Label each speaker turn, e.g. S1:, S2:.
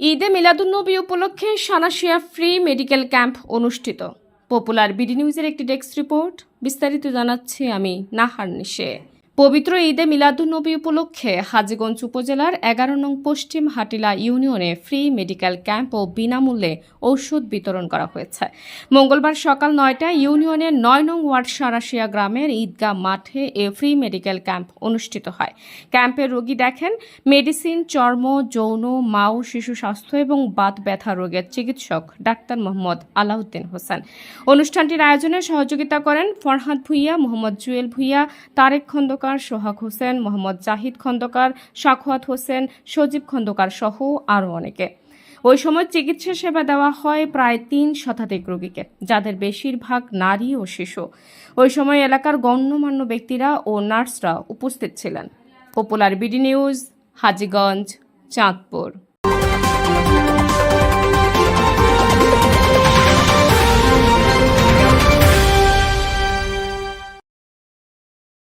S1: ঈদে মিলাদুন্নবী উপলক্ষে সানাশিয়া free medical camp অনুষ্ঠিত। পপুলার বিডি নিউজের একটি ডেস্ক রিপোর্ট, বিস্তারিত জানাচ্ছি আমি নাহার নিশে। পবিত্র ঈদে মিলাদুন্নবী উপলক্ষে হাজীগঞ্জ উপজেলার এগারো নং পশ্চিম হাটিলা ইউনিয়নে ফ্রি মেডিকেল ক্যাম্প ও বিনামূল্যে ঔষধ বিতরণ করা হয়েছে। মঙ্গলবার সকাল নয়টায় ইউনিয়নের নয় নং ওয়ার্ড সারাশিয়া গ্রামের ঈদগাহ মাঠে এ ফ্রি মেডিকেল ক্যাম্প অনুষ্ঠিত হয়। ক্যাম্পে রোগী দেখেন, মেডিসিন, চর্ম, যৌন, মাও, শিশু স্বাস্থ্য এবং বাত ব্যথা রোগের চিকিৎসক ডাক্তার মোহাম্মদ আলাউদ্দিন হোসেন। অনুষ্ঠানটির আয়োজনে সহযোগিতা করেন ফরহাদ ভুইয়া, মোহাম্মদ জুয়েল ভুইয়া, তারেক খন্দকার, সোহাগ হোসেন, মোহাম্মদ জাহিদ খন্দকার, সাখোয়াত হোসেন, সজীব খন্দকার সহ আরও অনেকে। ওই সময় চিকিৎসা সেবা দেওয়া হয় প্রায় তিন শতাধিক রোগীকে, যাদের বেশিরভাগ নারী ও শিশু। ওই সময় এলাকার গণ্যমান্য ব্যক্তিরা ও নার্সরা উপস্থিত ছিলেন। Popular BD news, Hajiganj, Chandpur.